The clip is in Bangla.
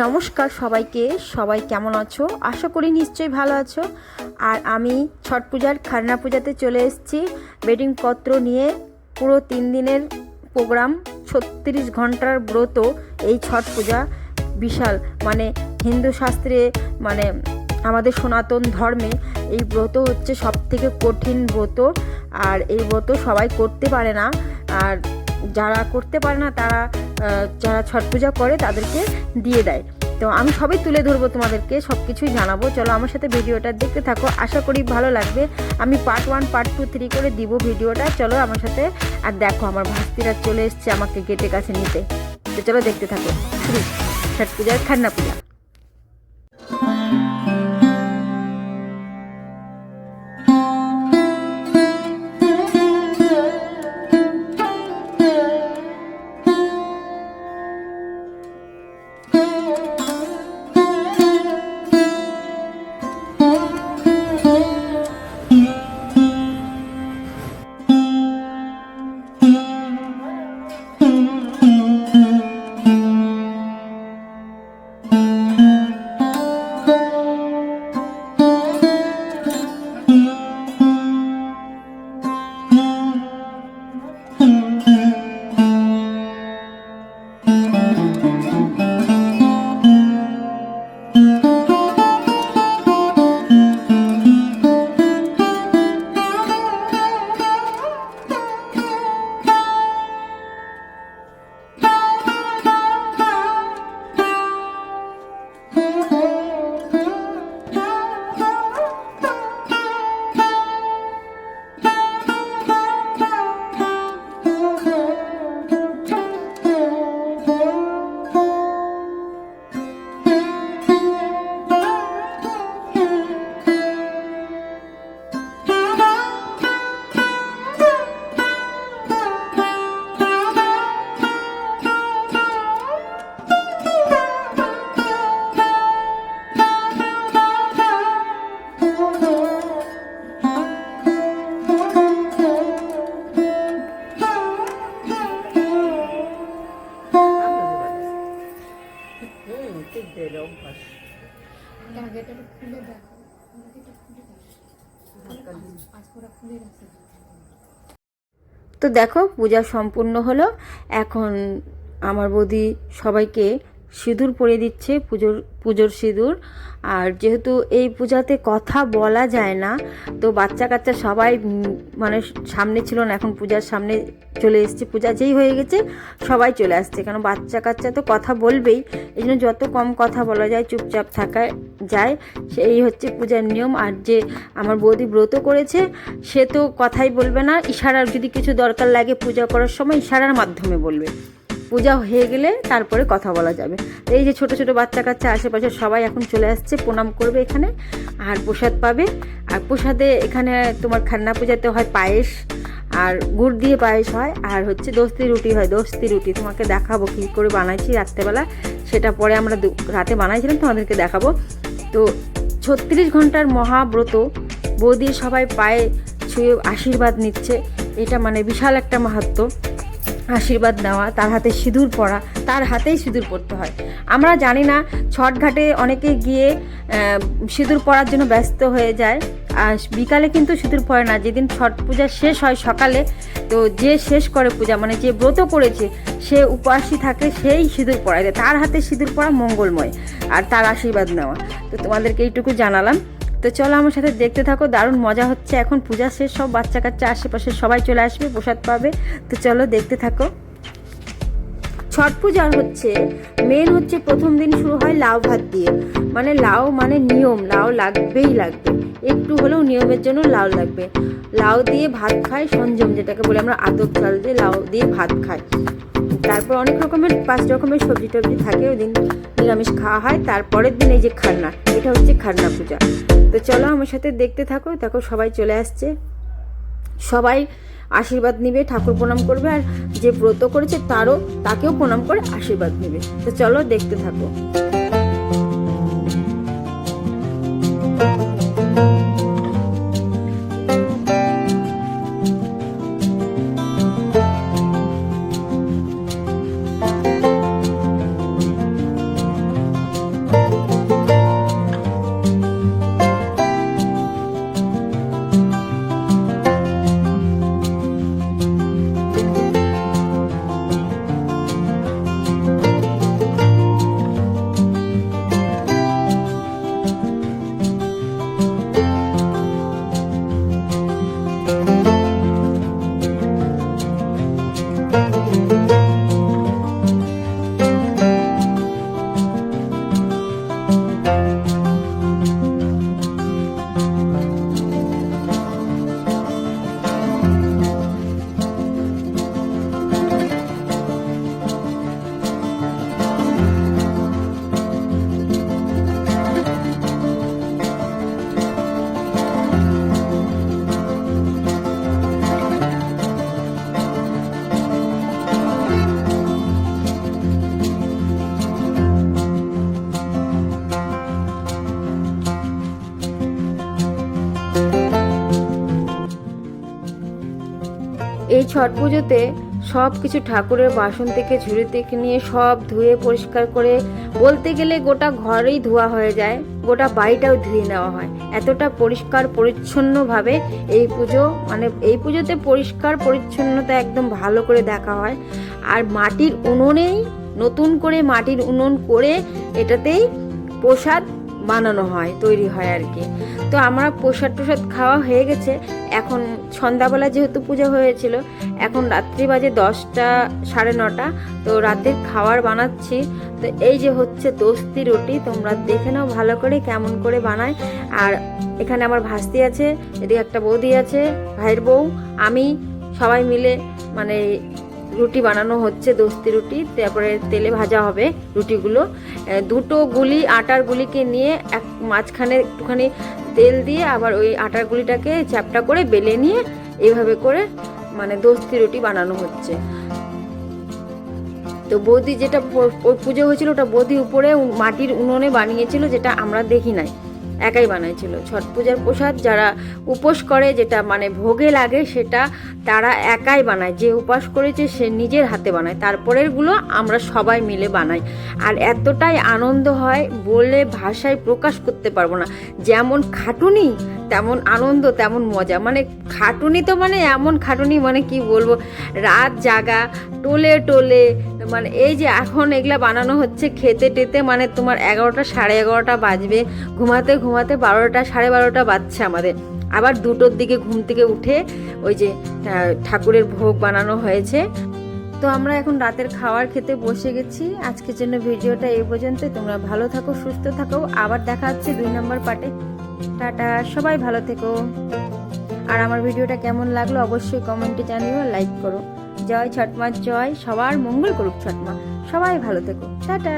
নমস্কার সবাইকে, সবাই কেমন আছো? আশা করি নিশ্চয়ই ভালো আছো। আর আমি ছট পূজার খারনা পূজাতে চলে এসেছি। বেডিং পত্র নিয়ে পুরো তিন দিনের প্রোগ্রাম, ছত্রিশ ঘণ্টার ব্রত এই ছট পূজা বিশাল। মানে হিন্দু শাস্ত্রে মানে আমাদের সনাতন ধর্মে এই ব্রত হচ্ছে সব থেকে কঠিন ব্রত। আর এই ব্রত সবাই করতে পারে না। আর যারা করতে পারে না, তারা যারা ছট পূজা করে তাদেরকে দিয়ে দেয়। তো আমি সবই তুলে ধরবো তোমাদেরকে সব কিছুই জানাব। চলো আমার সাথে ভিডিওটা দেখতে থাকো। আশা করি ভালো লাগবে। আমি part one part two three করে দিব ভিডিওটা। চলো আমার সাথে আর দেখো, আমার ভাস্তিরা চলে এসছে আমাকে গেটে কাছে নিতে। তো চলো দেখতে থাকো। ছট পূজার খান্না পূজা। তো দেখো পূজা সম্পূর্ণ হলো। এখন আমার বৌদি সবাইকে সিঁদুর পরিয়ে দিচ্ছে পুজোর পুজোর সিঁদুর। আর যেহেতু এই পূজাতে কথা বলা যায় না, তো বাচ্চা কাচ্চা সবাই মানে সামনে ছিল না, এখন পূজার সামনে চলে এসছে। পূজা যেই হয়ে গেছে, সবাই চলে আসছে। কারণ বাচ্চা কাচ্চা তো কথা বলবেই এই জন্য যত কম কথা বলা যায়, চুপচাপ থাকা যায়, সেই হচ্ছে পূজার নিয়ম। আর যে আমার বৌদি ব্রত করেছে, সে তো কথাই বলবে না। ইশারার যদি কিছু দরকার লাগে পূজা করার সময়, ইশারার মাধ্যমে বলবে। পূজা হয়ে গেলে তারপরে কথা বলা যাবে। এই যে ছোট ছোট বাচ্চা কাচ্চা আশেপাশে সবাই এখন চলে আসছে, প্রণাম করবে এখানে। আর প্রসাদ পাবে। আর প্রসাদে এখানে তোমার খান্না পূজাতে হয় পায়েস, আর গুড় দিয়ে পায়েস হয়। আর হচ্ছে দোস্তি রুটি হয়, দোস্তি রুটি। তোমাকে দেখাবো কী করে বানাইছি রাত্রেবেলা। সেটা পরে আমরা রাতে বানাইছিলাম, তোমাদেরকে দেখাবো। তো ছত্রিশ ঘণ্টার মহাব্রত। বৌদি সবাই পায়ে ছুঁয়ে আশীর্বাদ নিচ্ছে। এটা মানে বিশাল একটা মাহাত্ম আশীর্বাদ নেওয়া, তার হাতে সিঁদুর পরা, তার হাতেই সিঁদুর পরতে হয়। আমরা জানি না ছট ঘাটে অনেকে গিয়ে সিঁদুর পরার জন্য ব্যস্ত হয়ে যায়। আর বিকালে কিন্তু সিঁদুর পরে না, যেদিন ছট পূজা শেষ হয় সকালে, তো যে শেষ করে পূজা মানে যে ব্রত করেছে, সে উপবাসী থাকে, সেই সিঁদুর পরায় তার হাতে সিঁদুর পরা মঙ্গলময়, আর তার আশীর্বাদ নেওয়া। তো তোমাদেরকে এইটুকু জানালাম। তো চলো আমার সাথে দেখতে থাকো, দারুণ মজা হচ্ছে। এখন পূজা শেষ, সব বাচ্চা কাচ্চা আশেপাশে সবাই চলে আসবে, প্রসাদ পাবে। তো চলো দেখতে থাকো। ছট পূজার হচ্ছে মেন হচ্ছে প্রথম দিন শুরু হয় লাউ ভাত দিয়ে। মানে লাউ মানে নিয়ম, লাউ লাগবেই লাগবে। একটু হলেও নিয়মের জন্য লাউ লাগবে। লাউ দিয়ে ভাত খায় সঞ্জম, যেটাকে বলে আমরা আতপ চাল দিয়ে লাউ দিয়ে ভাত খায়। তারপর অনেক রকমের পাঁচ রকমের সবজি টবজি থাকে, ওই দিন নিরামিষ খাওয়া হয়, তারপরের দিন এই যে খারনা এটা হচ্ছে খান্না পূজা। তো চলো আমার সাথে দেখতে থাকো, দেখো সবাই চলে আসছে। সবাই আশীর্বাদ নিবে, ঠাকুর প্রণাম করবে, আর যে ব্রত করেছে তারও, তাকেও প্রণাম করে আশীর্বাদ নিবে। তো চলো দেখতে থাকো। এই ছট পুজোতে সব কিছু ঠাকুরের বাসন থেকে, ঝুড়ি থেকে নিয়ে সব ধুয়ে পরিষ্কার করে, বলতে গেলে গোটা ঘরেই ধোয়া হয়ে যায়, গোটা বাড়িটাও ধুয়ে নেওয়া হয়। এতটা পরিষ্কার, পরিচ্ছন্নভাবে এই পুজো মানে এই পুজোতে পরিষ্কার, পরিচ্ছন্নতা একদম ভালো করে দেখা হয়। আর মাটির উনুনেই নতুন করে মাটির উনুন করে এটাতেই প্রসাদ বানানো হয়, তৈরি হয় আর কি। তো আমরা প্রসাদ প্রসাদ খাওয়া হয়ে গেছে। এখন সন্ধ্যাবেলা যেহেতু পুজো হয়েছিল, এখন রাত্রি বাজে দশটা, সাড়ে নটা। তো রাতের খাবার বানাচ্ছি। তো এই যে হচ্ছে দস্তি রুটি, তোমরা দেখে নাও ভালো করে কেমন করে বানায়। আর এখানে আমার ভাস্তি আছে, এদিকে একটা বৌদি আছে, ভাইয়ের বউ, আমি সবাই মিলে মানে রুটি বানানো হচ্ছে, দোস্তি রুটি। তারপরে তেলে ভাজা হবে রুটিগুলো। দুটো গুলি আটার গুলিকে নিয়ে এক মাঝখানে একটুখানি তেল দিয়ে আবার ওই আটার গুলিটাকে চ্যাপটা করে বেলে নিয়ে এইভাবে করে মানে দোস্তি রুটি বানানো হচ্ছে। তো বৌদি যেটা পুজো হয়েছিল ওটা বৌদি উপরে মাটির উনুনে বানিয়েছিল যেটা আমরা দেখি নাই। একাই বানাইছিল। ছট পূজার প্রসাদ যারা উপোস করে, যেটা মানে ভোগে লাগে, সেটা তারা একাই বানায়। যে উপাস করেছে, সে নিজের হাতে বানায়। তারপরেরগুলো আমরা সবাই মিলে বানাই। আর এতটাই আনন্দ হয় বলে ভাষায় প্রকাশ করতে পারব না। যেমন খাটুনি, তেমন আনন্দ, তেমন মজা। মানে খাটুনি তো মানে এমন খাটুনি মানে কি বলব? রাত জাগা, টোলে টোলে মানে এই যে এখন এগুলা বানানো হচ্ছে খেতে টেতে মানে তোমার এগারোটা সাড়ে এগারোটা বাজবে। ঘুমাতে ঘুমাতে বারোটা সাড়ে বারোটা বাজছে আমাদের। আবার দুটোর দিকে ঘুম থেকে উঠে ওই যে ঠাকুরের ভোগ বানানো হয়েছে। তো আমরা এখন রাতের খাবার খেতে বসে গেছি। আজকের জন্য ভিডিওটা এই পর্যন্ত তোমরা ভালো থাকো, সুস্থ থাকো। আবার দেখা হচ্ছে দুই নম্বর পার্টে। টাটা, সবাই ভালো থেকো। আর আমার ভিডিওটা কেমন লাগল অবশ্যই কমেন্টে জানিও, লাইক করো। জয় ছটমা জয় সবার মঙ্গল করুক ছটমা সবাই ভালো থেকো। টাটা।